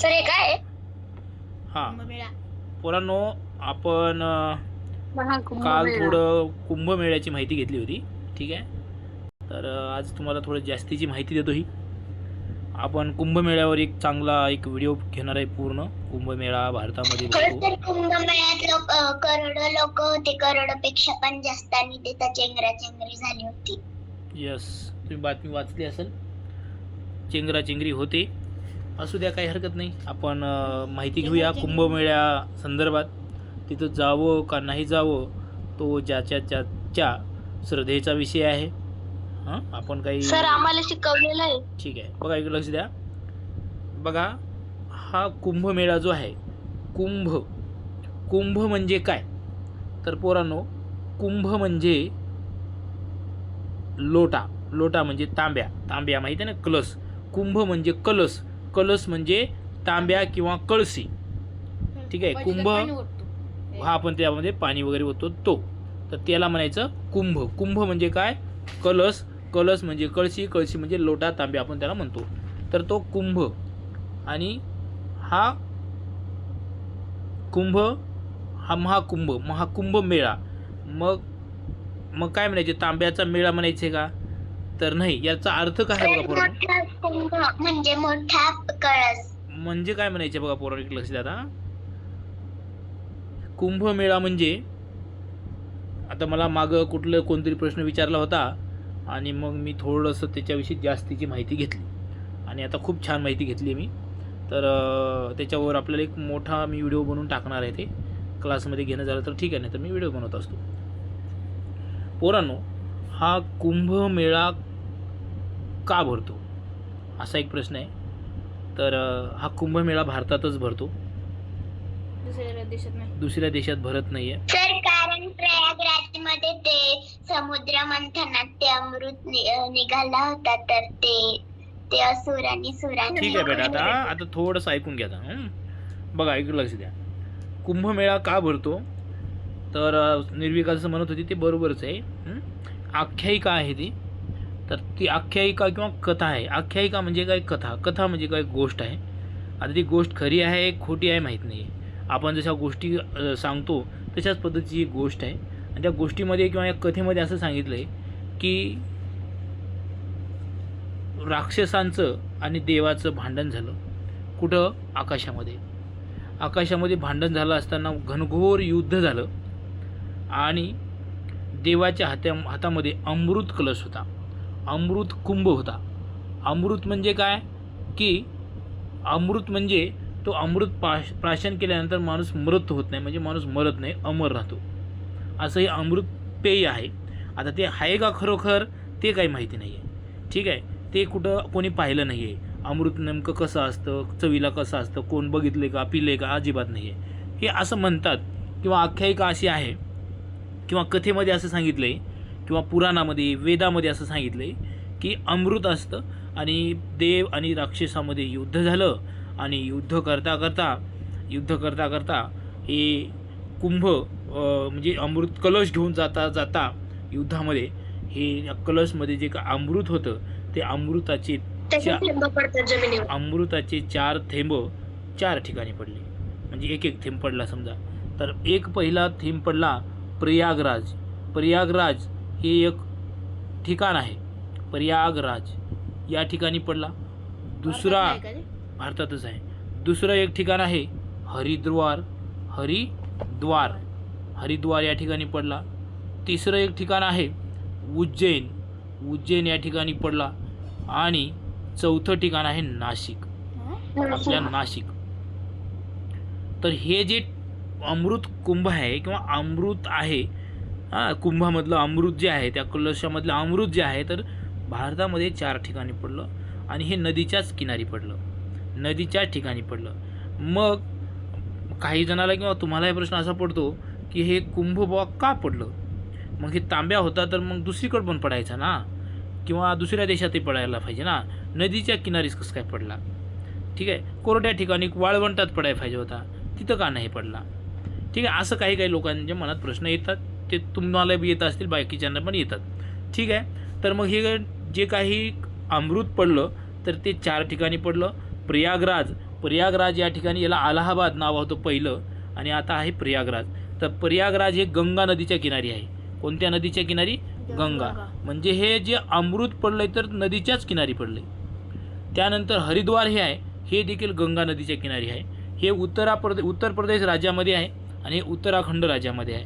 Sir हे काय? हां. कुंभमेळा. पोरांनो आपण अं, काल. थोडं कुंभमेळ्याची माहिती घेतली होती ठीक आहे? तर अं, आज तुम्हाला थोडं जास्तीची माहिती देतो ही. आपण कुंभमेळ्यावर एक चांगला एक व्हिडिओ घेणार आहे पूर्ण. कुंभमेळा भारतामध्ये खरं भरतो तर कुंभमेळ्यात लोक करोड लोक होते. करोडपेक्षा पण जास्त आणि तिथं चेंगरा चेंगरी झाली होती. यस तुम्ही बातमी वाचली असेल. चेंगराचेंगरी होते. असू द्या काही हरकत नाही. आपण माहिती घेऊया कुंभमेळ्या संदर्भात. तिथं जावं का नाही जावं तो ज्याच्या ज्याच्या श्रद्धेचा विषय आहे. हां? आपण काही सर आम्हाला शिकवलेलं आहे. ठीक आहे. बघा इकडे लक्ष द्या. बघा हा कुंभमेळा जो आहे कुंभ कुंभ म्हणजे काय? तर पोरांनो कुंभ म्हणजे लोटा. लोटा म्हणजे तांब्या. तांब्या माहिती आहे ना? कलस कुंभ म्हणजे कलस कलस म्हणजे तांब्या किंवा कळशी ठीक आहे, पण कुंभ-. हा. आपण त्यामध्ये पाणी वगैरे होतो तो. तर त्याला म्हणायचं कुंभ. कुंभ म्हणजे काय? कलस. कलस म्हणजे कळशी. कळशी म्हणजे लोटा तांबे आपण त्याला म्हणतो. तर तो कुंभ. आणि हा कुंभ हा महाकुंभ. महाकुंभ मेळा. मग मग काय म्हणायचे? तांब्याचा मेळा म्हणायचे का? तर नाही याचा अर्थ काय आहे बघा पोरांनो? मोठा म्हणजे मोठा कळस. म्हणजे काय म्हणायचे बघा पौराणिक लक्ष द्या आता कुंभमेळा म्हणजे आता मला मागं कुठलं कोणतरी प्रश्न विचारला होता आणि मग मी थोडंसं त्याच्याविषयी जास्तीची माहिती घेतली. आणि आता खूप छान माहिती घेतली मी. तर अं, त्याच्यावर आपल्याला एक मोठा मी व्हिडिओ बनवून टाकणार आहे ते. क्लासमध्ये घेणं झालं तर ठीक आहे नाही तर मी व्हिडिओ बनवत असतो. पोरांनो हा कुंभमेळा का भरतो? असा एक प्रश्न आहे. तर हा कुंभमेळा भारतातच भरतो. दुसऱ्या देशात नाही. दुसऱ्या देशात भरत नाही आहे तर कारण प्रयागराजमध्ये ते समुद्र मंथनात ते अमृत नि- अं, निघाला होता तर ते ते असुर आणि सुरांनी ठीक आहे बेटा आता आता थोडंसं ऐकून घ्या आता हं? बघा इकडे लक्ष द्या. कुंभमेळा का भरतो? तर अ, निर्विका जसं म्हणत होती ते बरोबरच आहे. हं? आख्यायिका आहे ती. तर ती आख्यायिका किंवा कथा आहे. आख्यायिका म्हणजे काय कथा? कथा म्हणजे काय गोष्ट आहे. आता ती गोष्ट खरी आहे खोटी आहे माहीत नाही आपण जशा गोष्टी सांगतो तशाच पद्धतीची एक गोष्ट आहे. आणि त्या गोष्टीमध्ये किंवा या कथेमध्ये असं सांगितलं आहे की राक्षसांचं आणि देवाचं भांडण झालं. कुठं? आकाशामध्ये. आकाशामध्ये भांडण झालं असताना घनघोर युद्ध झालं. आणि देवाच्या हात्या हातामध्ये अमृत कलश होता. अमृत कुंभ होता. अमृत म्हणजे काय? की अमृत म्हणजे तो अमृत पाश प्राशन केल्यानंतर माणूस मृत होत नाही. म्हणजे माणूस मरत नाही अमर राहतो. असं हे अमृत पेय आहे. आता ते आहे का खरोखर? ते काही माहिती नाही आहे ठीक आहे? ते कुठं कोणी पाहिलं नाही आहे अमृत नेमकं कसं असतं? चवीला कसं असतं? कोण बघितले का? पिले का? अजिबात नाही आहे हे असं म्हणतात किंवा आख्यायिका अशी आहे किंवा कथेमध्ये असं सांगितलं आहे किंवा पुराणामध्ये वेदामध्ये असं सांगितलं आहे की अमृत असतं आणि देव आणि राक्षसामध्ये युद्ध झालं आणि युद्ध करता करता युद्ध करता करता हे कुंभ म्हणजे अमृत कलश घेऊन जाता जाता युद्धामध्ये हे या कलशमध्ये जे का अमृत होतं ते अमृताचे अमृताचे चार थेंब चार ठिकाणी पडले. म्हणजे एक एक थेंब पडला समजा. तर एक पहिला थेंब पडला प्रयागराज. प्रयागराज हे एक ठिकाण आहे. प्रयागराज या ठिकाणी पडला. दुसरा? भारतातच आहे. दुसरं एक ठिकाण आहे हरिद्वार. हरिद्वार. हरिद्वार या ठिकाणी पडला. तिसरं एक ठिकाण आहे उज्जैन. उज्जैन या ठिकाणी पडला. आणि चौथं ठिकाण आहे नाशिक? आपल्या नाशिक. तर हे जे अमृत कुंभ आहे किंवा अमृत आहे कुंभामधलं अमृत जे आहे त्या कलशामधलं अमृत जे आहे तर भारतामध्ये चार ठिकाणी पडलं आणि हे नदीच्याच किनारी पडलं. नदीच्याच ठिकाणी पडलं. मग काही जणाला किंवा तुम्हालाही प्रश्न असा पडतो की हे कुंभ बुवा का पडलं? मग हे तांब्या होता तर मग दुसरीकडं पण पडायचा ना? किंवा दुसऱ्या देशातही पडायला पाहिजे ना? नदीच्या किनारीस कसं काय पडला? ठीक आहे. कोरड्या ठिकाणी वाळवंटात पडायला पाहिजे होता. तिथं का नाही पडला? ठीक आहे असं काही काही लोकांच्या मनात प्रश्न येतात ते तुम्हाला बी येत असतील बाकीच्यांना पण येतात. ठीक आहे? तर मग हे जे काही अमृत पडलं तर ते चार ठिकाणी पडलं. प्रयागराज प्रयागराज या ठिकाणी याला अलाहाबाद नाव होतं पहिलं आणि आता आहे प्रयागराज. तर प्रयागराज हे गंगा नदीच्या किनारी आहे. कोणत्या नदीच्या किनारी? गंगा. म्हणजे हे जे अमृत पडलंय तर नदीच्याच किनारी पडलंय. त्यानंतर हरिद्वार हे आहे हे देखील गंगा नदीच्या किनारी आहे. हे उत्तरा प्रदे उत्तर प्रदेश राज्यामध्ये आहे. आणि उत्तराखंड राज्यामध्ये आहे.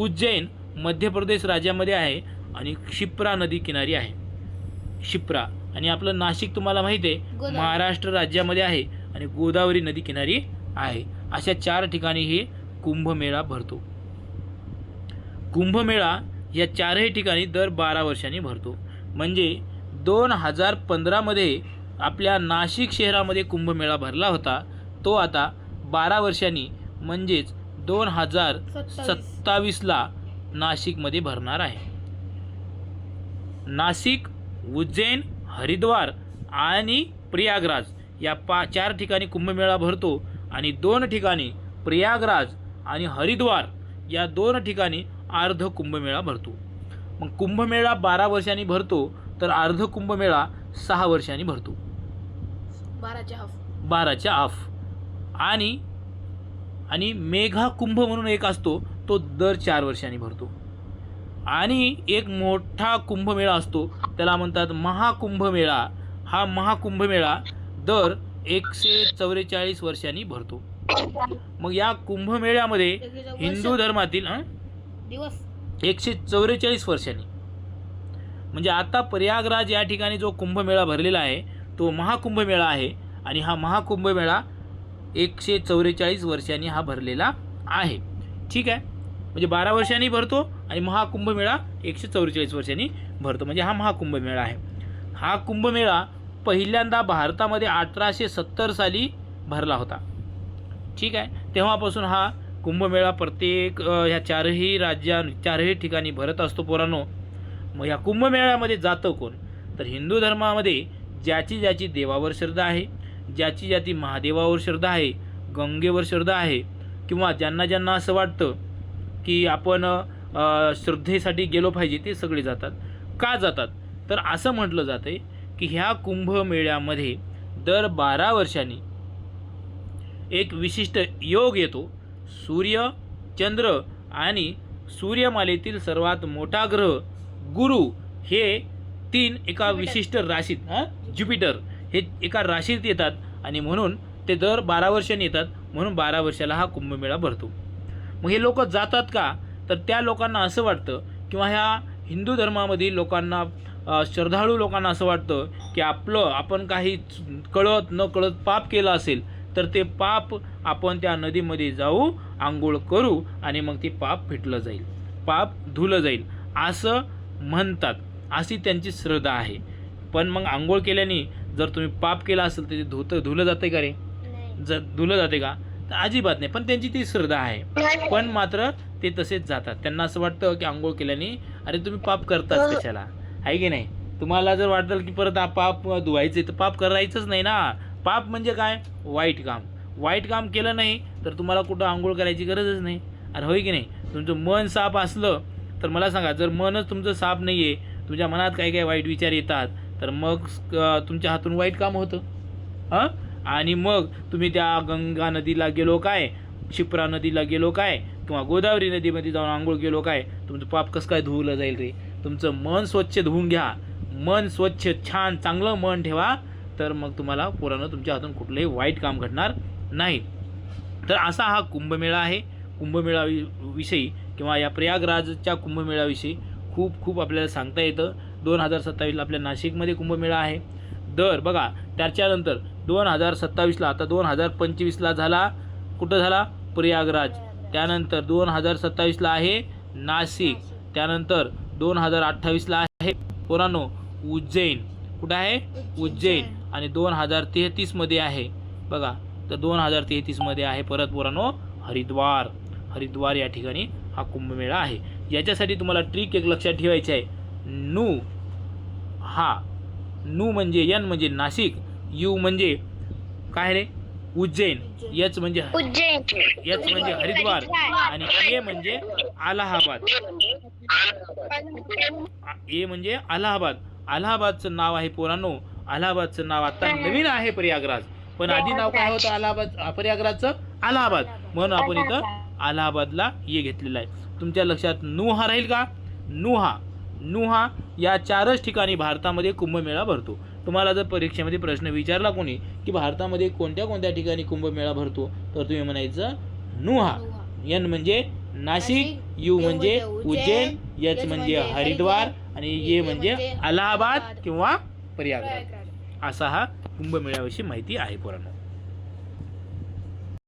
उज्जैन मध्य प्रदेश राज्यामध्ये आहे आणि क्षिप्रा नदी किनारी आहे. क्षिप्रा. आणि आपलं नाशिक तुम्हाला माहिती आहे. महाराष्ट्र राज्यामध्ये आहे आणि गोदावरी नदी किनारी आहे. अशा चार ठिकाणी हे कुंभमेळा भरतो. कुंभमेळा या चारही ठिकाणी दर बारा वर्षांनी भरतो. म्हणजे दोन हजार पंधरामध्ये आपल्या नाशिक शहरामध्ये कुंभमेळा भरला होता. तो आता बारा वर्षांनी म्हणजेच दोन हजार सत्तावीस. सत्तावीसला नाशिकमध्ये भरणार आहे. नाशिक उज्जैन हरिद्वार आणि प्रयागराज या पा चार ठिकाणी कुंभमेळा भरतो आणि दोन ठिकाणी प्रयागराज आणि हरिद्वार या दोन ठिकाणी अर्ध कुंभमेळा भरतो. मग कुंभमेळा बारा वर्षांनी भरतो तर अर्ध कुंभमेळा सहा वर्षांनी भरतो. बाराच्या हाफ बाराच्या आफ आणि आणि मेघा कुंभ म्हणून एक असतो तो दर चार वर्षांनी भरतो. आणि एक मोठा कुंभमेळा असतो त्याला म्हणतात महाकुंभमेळा. हा महाकुंभमेळा दर एकशे चौवेचाळीस वर्षांनी भरतो. मग या कुंभमेळ्यामध्ये हिंदू धर्मातील हं? दिवस. एकशे चौवेचाळीस वर्षांनी. म्हणजे आता प्रयागराज या ठिकाणी जो कुंभमेळा भरलेला आहे तो महाकुंभमेळा आहे. आणि हा महाकुंभमेळा एकशे चौवेचाळीस वर्षांनी हा भरलेला आहे. ठीक आहे? म्हणजे बारा वर्षांनी भरतो आणि महाकुंभमेळा एकशे चौवेचाळीस वर्षांनी भरतो. म्हणजे हा महाकुंभमेळा आहे. हा कुंभमेळा पहिल्यांदा भारतामध्ये अठराशे सत्तर साली भरला होता. ठीक आहे? तेव्हापासून हा कुंभमेळा प्रत्येक ह्या चारही राज्या चारही ठिकाणी भरत असतो पोरांनो. मग ह्या कुंभमेळ्यामध्ये जातं कोण? तर हिंदू धर्मामध्ये ज्याची ज्याची देवावर श्रद्धा आहे ज्याची ज्याची महादेवावर श्रद्धा आहे गंगेवर श्रद्धा आहे किंवा ज्यांना ज्यांना असं वाटतं की आपण श्रद्धेसाठी गेलो पाहिजे ते सगळे जातात. का जातात? तर असं म्हटलं जातं की ह्या कुंभमेळ्यामध्ये दर बारा वर्षांनी एक विशिष्ट योग येतो. सूर्य चंद्र आणि सूर्यमालेतील सर्वात मोठा ग्रह गुरु हे तीन एका विशिष्ट राशीत हां? ज्युपिटर. हे एका राशीत येतात आणि म्हणून ते दर बारा वर्षांनी येतात म्हणून बारा वर्षाला हा कुंभमेळा भरतो. मग हे लोक जातात का? तर त्या लोकांना असं वाटतं किंवा ह्या हिंदू धर्मामधील लोकांना श्रद्धाळू लोकांना असं वाटतं की आपलं आपण काही कळत न कळत पाप केलं असेल तर ते पाप आपण त्या नदीमध्ये जाऊ आंघोळ करू आणि मग ते पाप फिटलं जाईल. पाप धुलं जाईल. असं म्हणतात. अशी त्यांची श्रद्धा आहे. पण मग आंघोळ केल्याने जर तुम्ही पाप केला असेल तर ते धुतं धुलं जाते का रे? जर धुलं जाते का? तर अजिबात नाही. पण त्यांची ती श्रद्धा आहे. पण मात्र ते तसेच जातात. त्यांना असं वाटतं की आंघोळ केल्याने अरे तुम्ही पाप करताच कशाला? आहे की नाही? तुम्हाला जर वाटलं की परत हा पाप धुवायचे तर पाप करायचंच नाही ना. पाप म्हणजे काय? वाईट काम. वाईट काम केलं नाही तर तुम्हाला कुठं आंघोळ करायची गरजच नाही. अरे होय की नाही? तुमचं मन साफ असलं तर मला सांगा जर मनच तुमचं साफ नाही आहे तुमच्या मनात काही काही वाईट विचार येतात तर मग तुमच्या हातून वाईट काम होतं. हां? आणि मग तुम्ही त्या गंगा नदीला गेलो काय? क्षिप्रा नदीला गेलो काय? किंवा गोदावरी नदीमध्ये जाऊन आंघोळ गेलो काय? तुमचं पाप कसं काय धुवलं जाईल रे? तुमचं मन स्वच्छ धुवून घ्या. मन स्वच्छ छान चांगलं मन ठेवा. तर मग तुम्हाला पुरानं तुमच्या हातून कुठलंही वाईट काम घडणार नाही. तर असा हा कुंभमेळा आहे. कुंभमेळा विषयी किंवा या प्रयागराजच्या कुंभमेळाविषयी खूप खूप आपल्याला सांगता येतं. दोन हजार सत्तावीसला आपल्या नाशिकमध्ये कुंभमेळा आहे. दर बघा त्याच्यानंतर दोन हजार सत्तावीसला आता दोन हजार पंचवीसला झाला कुठं झाला? प्रयागराज. त्यानंतर दोन हजार सत्तावीसला आहे नाशिक. त्यानंतर दोन हजार अठ्ठावीसला आहे पोरांनो उज्जैन. कुठं आहे? उज्जैन. आणि दोन हजार तेहतीसमध्ये आहे. बघा तर दोन हजार तेहतीसमध्ये आहे परत पोरांनो हरिद्वार. हरिद्वार या ठिकाणी हा कुंभमेळा आहे. याच्यासाठी तुम्हाला ट्रिक एक लक्षात ठेवायची आहे. नू. हा. नू म्हणजे यन म्हणजे नाशिक. यू म्हणजे काय रे? उज्जैन. यच म्हणजे उज्जैन. यच म्हणजे हरिद्वार. आणि ए म्हणजे अलाहाबाद. ए म्हणजे अलाहाबाद. अलाहाबादचं नाव आहे पोरांनो. अलाहाबादचं नाव आता नवीन आहे प्रयागराज. पण आधी नाव काय होतं अलाहाबाद प्रयागराजचं? अलाहाबाद. म्हणून आपण इथं अलाहाबादला ये घेतलेलं आहे. तुमच्या लक्षात नुहा राहील का? नुहा नुहा या चारच ठिकाणी भारतामध्ये कुंभमेळा भरतो. तुम्हाला जर परीक्षेमध्ये प्रश्न विचारला कोणी की भारतामध्ये कोणत्या कोणत्या ठिकाणी कुंभमेळा भरतो तर तुम्ही म्हणायचं नुहा. एन म्हणजे नाशिक यू म्हणजे उज्जैन एच म्हणजे हरिद्वार आणि ये म्हणजे अलाहाबाद किंवा प्रयागराज. असा हा कुंभमेळ्याविषयी माहिती आहे पोरांनो.